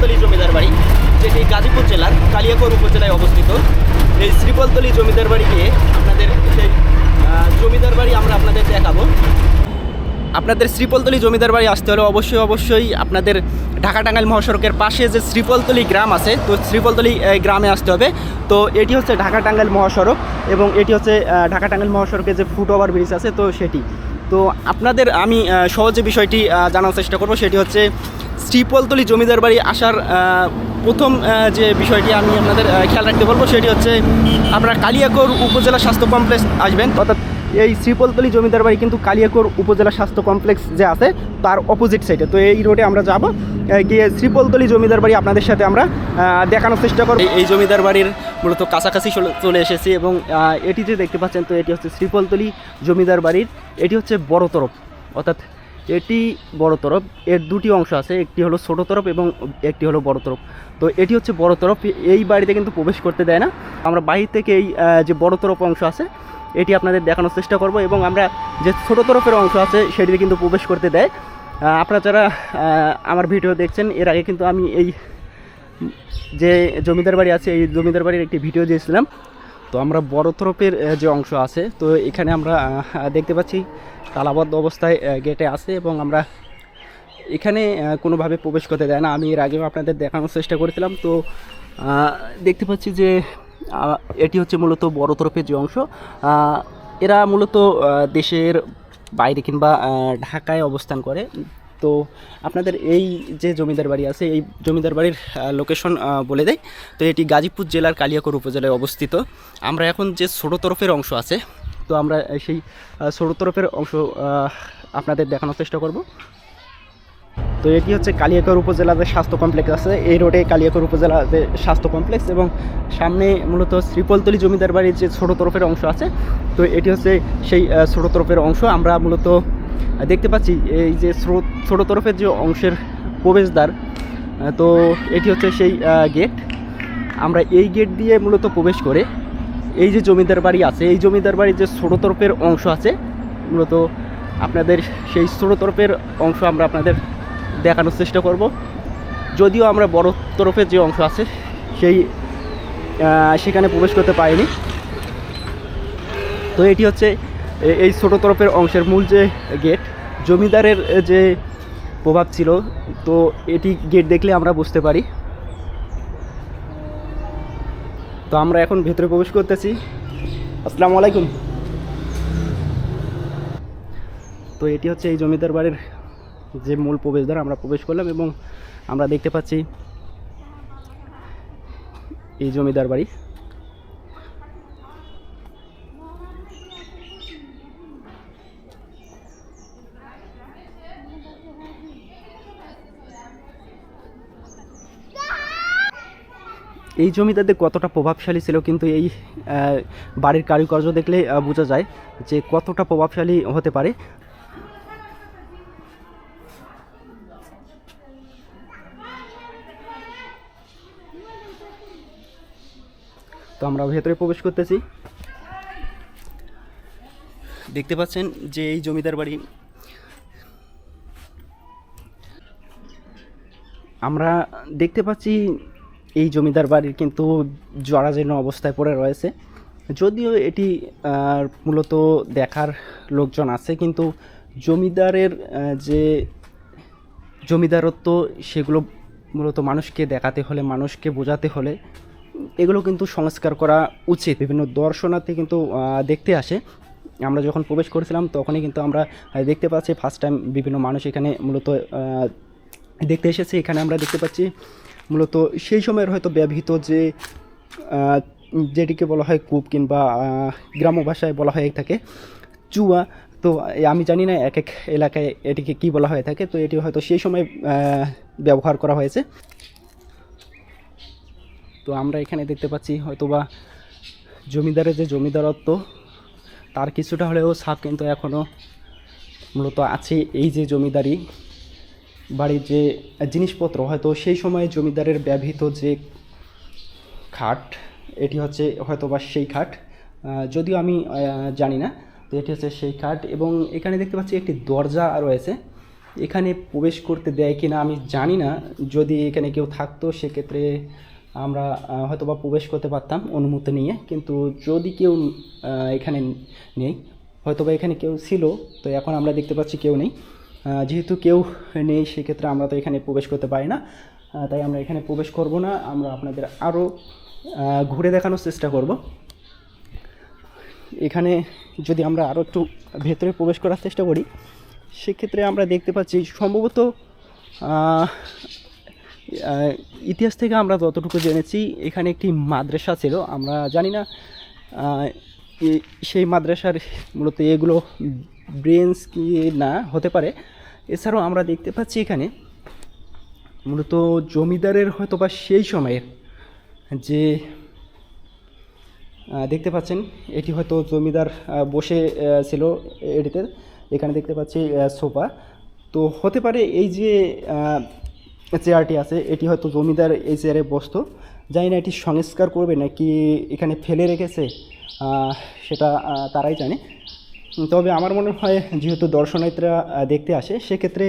শ্রীপলতলি জমিদার বাড়ি, যেটি গাজীপুর জেলার কালিয়াকৈর উপজেলায় অবস্থিত। এই শ্রীপলতলি জমিদার বাড়ি গিয়ে আপনাদের জমিদার বাড়ি আমরা আপনাদের দেখাবো। আপনাদের শ্রীপলতলি জমিদার বাড়ি আসতে হলে অবশ্যই অবশ্যই আপনাদের ঢাকা টাঙ্গাইল মহাসড়কের পাশে যে শ্রীপলতলি গ্রাম আছে, তো শ্রীপলতলি গ্রামে আসতে হবে। তো এটি হচ্ছে ঢাকা টাঙ্গাইল মহাসড়ক এবং এটি হচ্ছে ঢাকা টাঙ্গাইল মহাসড়কের যে ফুট ওভার ব্রিজ আছে, তো সেটি। তো আপনাদের আমি সহজে বিষয়টি জানার চেষ্টা করব। সেটি হচ্ছে শ্রীপলতলি জমিদার বাড়ি আসার প্রথম যে বিষয়টি আমি আপনাদের খেয়াল রাখতে বলব, সেটি হচ্ছে আপনারা কালিয়াকৈর উপজেলা স্বাস্থ্য কমপ্লেক্স আসবেন। অর্থাৎ এই শ্রীপলতলি জমিদার বাড়ি কিন্তু কালিয়াকৈর উপজেলা স্বাস্থ্য কমপ্লেক্স যে আছে, তার অপোজিট সাইডে তো এই রোডে আমরা যাব গিয়ে শ্রীপলতলি জমিদার বাড়ি আপনাদের সাথে আমরা দেখানোর চেষ্টা করব। এই জমিদার বাড়ির মূলত কাছাকাছি চলে- এসেছি এবং এটি যে দেখতে পাচ্ছেন, তো এটি হচ্ছে শ্রীপলতলি জমিদার বাড়ির, এটি হচ্ছে বড় তরফ। অর্থাৎ এটি বড় তরফ। এর দুটি অংশ আছে, একটি হলো ছোট তরফ এবং একটি হলো বড় তরফ। তো এটি হচ্ছে বড় তরফ। এই বাড়িতে কিন্তু প্রবেশ করতে দেয় না। আমরা বাহির থেকে এই যে বড় তরফ অংশ আছে, এটি আপনাদের দেখানোর চেষ্টা করব এবং আমরা যে ছোট তরফের অংশ আছে, সেটিতে কিন্তু প্রবেশ করতে দেয়। আপনারা যারা আমার ভিডিও দেখছেন, এর আগে কিন্তু আমি এই যে জমিদার বাড়ি আছে, এই জমিদার বাড়ির একটি ভিডিও দিয়েছিলাম। তো আমরা বড় তরফের যে অংশ আছে, তো এখানে আমরা দেখতে পাচ্ছি তালাবদ্ধ অবস্থায় গেটে আছে এবং আমরা এখানে কোনোভাবে প্রবেশ করতে দেয় না। আমি এর আগেও আপনাদের দেখানোর চেষ্টা করেছিলাম। তো দেখতে পাচ্ছি যে এটি হচ্ছে মূলত বড় তরফের যে অংশ। এরা মূলত দেশের বাইরে কিংবা ঢাকায় অবস্থান করে। তো আপনাদের এই যে জমিদার বাড়ি আছে, এই জমিদার বাড়ির লোকেশন বলে দেয় তো এটি গাজীপুর জেলার কালিয়াকোর উপজেলায় অবস্থিত। আমরা এখন যে ছোটো তরফের অংশ আছে, তো আমরা সেই ছোটো তরফের অংশ আপনাদের দেখানোর চেষ্টা করব। তো এটি হচ্ছে কালিয়াকর উপজেলাতে স্বাস্থ্য কমপ্লেক্স আছে, এই রোডে কালিয়াকর উপজেলাতে স্বাস্থ্য কমপ্লেক্স এবং সামনে মূলত শ্রীপলতলি জমিদার বাড়ির যে ছোটো তরফের অংশ আছে, তো এটি হচ্ছে সেই ছোটো তরফের অংশ। আমরা মূলত দেখতে পাচ্ছি এই যে স্রোত ছোটো তরফের যে অংশের প্রবেশদ্বার তো এটি হচ্ছে সেই গেট। আমরা এই গেট দিয়ে মূলত প্রবেশ করে এই যে জমিদার বাড়ি আছে, এই জমিদার বাড়ির যে ছোটো তরফের অংশ আছে, মূলত আপনাদের সেই ছোটো তরফের অংশ আমরা আপনাদের দেখানোর চেষ্টা করব। যদিও আমরা বড় তরফের যে অংশ আছে, সেই সেখানে প্রবেশ করতে পারিনি। তো এটি হচ্ছে এই ছোটো তরফের অংশের মূল যে গেট জমিদারের যে প্রভাব ছিল, তো এটি গেট দেখলে আমরা বুঝতে পারি। তো আমরা এখন ভেতরে প্রবেশ করতেছি। আসসালামু আলাইকুম। তো এটি হচ্ছে এই জমিদার বাড়ির যে মূল প্রবেশদ্বার আমরা প্রবেশ করলাম এবং আমরা দেখতে পাচ্ছি এই জমিদার বাড়ি। এই জমিদারদের কতটা প্রভাবশালী ছিল কিন্তু এই বাড়ির কারুকার্য দেখলে বোঝা যায় যে কতটা প্রভাবশালী হতে পারে। তো আমরা ভেতরে প্রবেশ করতেছি। দেখতে পাচ্ছেন যে এই জমিদার বাড়ি। আমরা দেখতে পাচ্ছি এই জমিদার বাড়ির কিন্তু জরাজীর্ণ অবস্থায় পড়ে রয়েছে। যদিও এটি মূলত দেখার লোকজন আছে, কিন্তু জমিদারের যে জমিদারত্ব, সেগুলো মূলত মানুষকে দেখাতে হলে, মানুষকে বোঝাতে হলে এগুলো কিন্তু সংস্কার করা উচিত। বিভিন্ন দর্শনার্থী কিন্তু দেখতে আসে। আমরা যখন প্রবেশ করেছিলাম, তখনই কিন্তু আমরা দেখতে পাচ্ছি ফার্স্ট টাইম বিভিন্ন মানুষ এখানে মূলত দেখতে এসেছে। এখানে আমরা দেখতে পাচ্ছি মূলত সেই সময়ের হয়তো ব্যবহৃত যে যেটিকে বলা হয় কূপ কিংবা গ্রাম্য ভাষায় বলা হয়ে থাকে, চুয়া। তো আমি জানি না এক এক এলাকায় এটিকে কী বলা হয়ে থাকে। তো এটি হয়তো সেই সময় ব্যবহার করা হয়েছে। তো আমরা এখানে দেখতে পাচ্ছি হয়তোবা জমিদারের যে জমিদারত্ব, তার কিছুটা হলেও ছাপ কিন্তু এখনও মূলত আছে এই যে জমিদারি বাড়ির যে জিনিসপত্র, হয়তো সেই সময়ে জমিদারের ব্যবহৃত যে খাট, এটি হচ্ছে হয়তোবা সেই খাট। যদিও আমি জানি না, তো এটি হচ্ছে সেই খাট এবং এখানে দেখতে পাচ্ছি একটি দরজা রয়েছে। এখানে প্রবেশ করতে দেয় কি না আমি জানি না, যদি এখানে কেউ থাকতো সেক্ষেত্রে আমরা হয়তো বা প্রবেশ করতে পারতাম অনুমতি নিয়ে, কিন্তু যদি কেউ এখানে নেই হয়তো বা এখানে কেউ ছিল, তো এখন আমরা দেখতে পাচ্ছি কেউ নেই। যেহেতু কেউ নেই, সেক্ষেত্রে আমরা তো এখানে প্রবেশ করতে পারি না। তাই আমরা এখানে প্রবেশ করব না, আমরা আপনাদের আরও ঘুরে দেখানোর চেষ্টা করব। এখানে যদি আমরা আরও একটু ভেতরে প্রবেশ করার চেষ্টা করি, সেক্ষেত্রে আমরা দেখতে পাচ্ছি সম্ভবত ইতিহাস থেকে আমরা যতটুকু জেনেছি, এখানে একটি মাদ্রাসা ছিল। আমরা জানি না সেই মাদ্রাসার মূলত এগুলো ব্রেঞ্চ কি না হতে পারে। এছাড়াও আমরা দেখতে পাচ্ছি এখানে মূলত জমিদারের হয়তো বা সেই সময়ের যে দেখতে পাচ্ছেন, এটি হয়তো জমিদার বসে ছিল এটিতে। এখানে দেখতে পাচ্ছি সোফা। তো হতে পারে এই যে চেয়ারটি আছে, এটি হয়তো জমিদার এই চেয়ারে বসতো। জানি না এটি সংস্কার করবে নাকি এখানে ফেলে রেখেছে সেটা তারাই জানে। তবে আমার মনে হয় যেহেতু দর্শনার্থীরা দেখতে আসে, সেক্ষেত্রে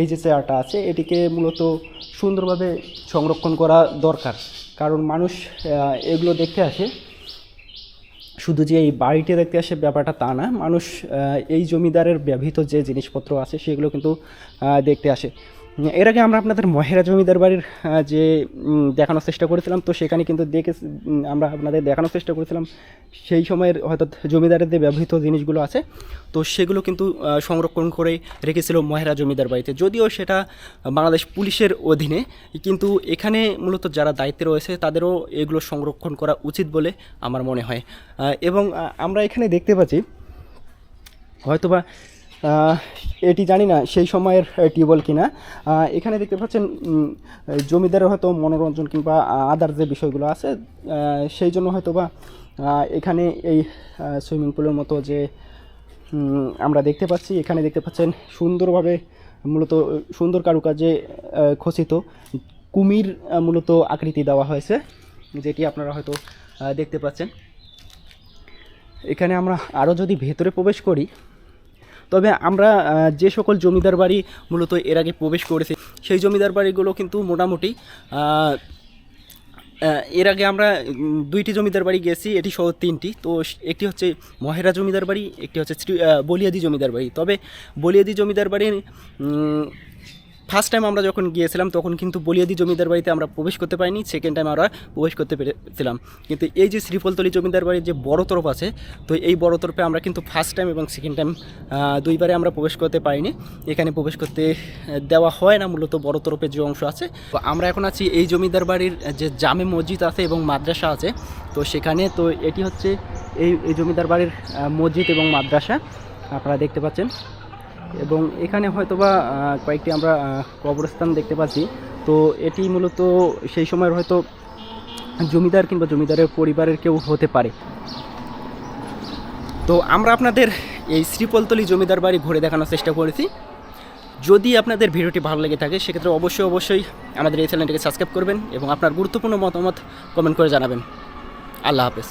এই যে চেয়ারটা আছে, এটিকে মূলত সুন্দরভাবে সংরক্ষণ করা দরকার। কারণ মানুষ এগুলো দেখতে আসে, শুধু যে এই বাড়িটি দেখতে আসে ব্যাপারটা তা না, মানুষ এই জমিদারের ব্যবহৃত যে জিনিসপত্র আছে, সেগুলো কিন্তু দেখতে আসে। এর আগে আমরা আপনাদের মহেরা জমিদার বাড়ির যে দেখানোর চেষ্টা করেছিলাম, তো সেখানে কিন্তু দেখে আমরা আপনাদের দেখানোর চেষ্টা করেছিলাম, সেই সময়ের হয়তো জমিদারের যে ব্যবহৃত জিনিসগুলো আছে, তো সেগুলো কিন্তু সংরক্ষণ করে রেখেছিল মহেরা জমিদার বাড়িতে। যদিও সেটা বাংলাদেশ পুলিশের অধীনে, কিন্তু এখানে মূলত যারা দায়িত্বে রয়েছে, তাদেরও এগুলো সংরক্ষণ করা উচিত বলে আমার মনে হয়। এবং আমরা এখানে দেখতে পাচ্ছি, হয়তোবা এটি জানি না সেই সময়ের টিউবওয়েল কিনা। এখানে দেখতে পাচ্ছেন জমিদারের হয়তো মনোরঞ্জন কিংবা আদার যে বিষয়গুলো আছে সেই জন্য হয়তো বা এখানে এই সুইমিং পুলের মতো যে আমরা দেখতে পাচ্ছি, এখানে দেখতে পাচ্ছেন সুন্দরভাবে মূলত, সুন্দর কারুকাজে খচিত কুমির মূলত আকৃতি দেওয়া হয়েছে, যেটি আপনারা হয়তো দেখতে পাচ্ছেন। এখানে আমরা আরও যদি ভেতরে প্রবেশ করি তবে আমরা যে সকল জমিদার বাড়ি মূলত এর আগে প্রবেশ করেছি, সেই জমিদার বাড়িগুলো কিন্তু মোটামুটি এর আগে আমরা দুইটি জমিদার বাড়ি গেছি, এটি সহ তিনটি। তো একটি হচ্ছে মহেরা জমিদার বাড়ি, একটি হচ্ছে বলিয়াদি জমিদার বাড়ি। তবে বলিয়াদি জমিদার বাড়ির ফার্স্ট টাইম আমরা যখন গিয়েছিলাম, তখন কিন্তু বলিয়াদি জমিদার বাড়িতে আমরা প্রবেশ করতে পারিনি। সেকেন্ড টাইম আমরা প্রবেশ করতে পেরেছিলাম। কিন্তু এই যে শ্রীফলতলি জমিদার বাড়ির যে বড় তরফ আছে, তো এই বড় তরফে আমরা কিন্তু ফার্স্ট টাইম এবং সেকেন্ড টাইম দুইবারে আমরা প্রবেশ করতে পারিনি। এখানে প্রবেশ করতে দেওয়া হয় না, মূলত বড় তরফের যে অংশ আছে। তো আমরা এখন আছি এই জমিদার বাড়ির যে জামে মসজিদ আছে এবং মাদ্রাসা আছে। তো সেখানে, তো এটি হচ্ছে এই জমিদার বাড়ির মসজিদ এবং মাদ্রাসা। আপনারা দেখতে পাচ্ছেন। এবং এখানে হয়তোবা কয়েকটি আমরা কবরস্থান দেখতে পাচ্ছি। তো এটি মূলত সেই সময়ের হয়তো জমিদার কিংবা জমিদারের পরিবারের কেউ হতে পারে। তো আমরা আপনাদের এই শ্রীপলতলি জমিদার বাড়ি ঘুরে দেখানোর চেষ্টা করেছি। যদি আপনাদের ভিডিওটি ভালো লেগে থাকে, সেক্ষেত্রে অবশ্যই অবশ্যই আমাদের এই চ্যানেলটিকে সাবস্ক্রাইব করবেন এবং আপনার গুরুত্বপূর্ণ মতামত কমেন্ট করে জানাবেন। আল্লাহ হাফেজ।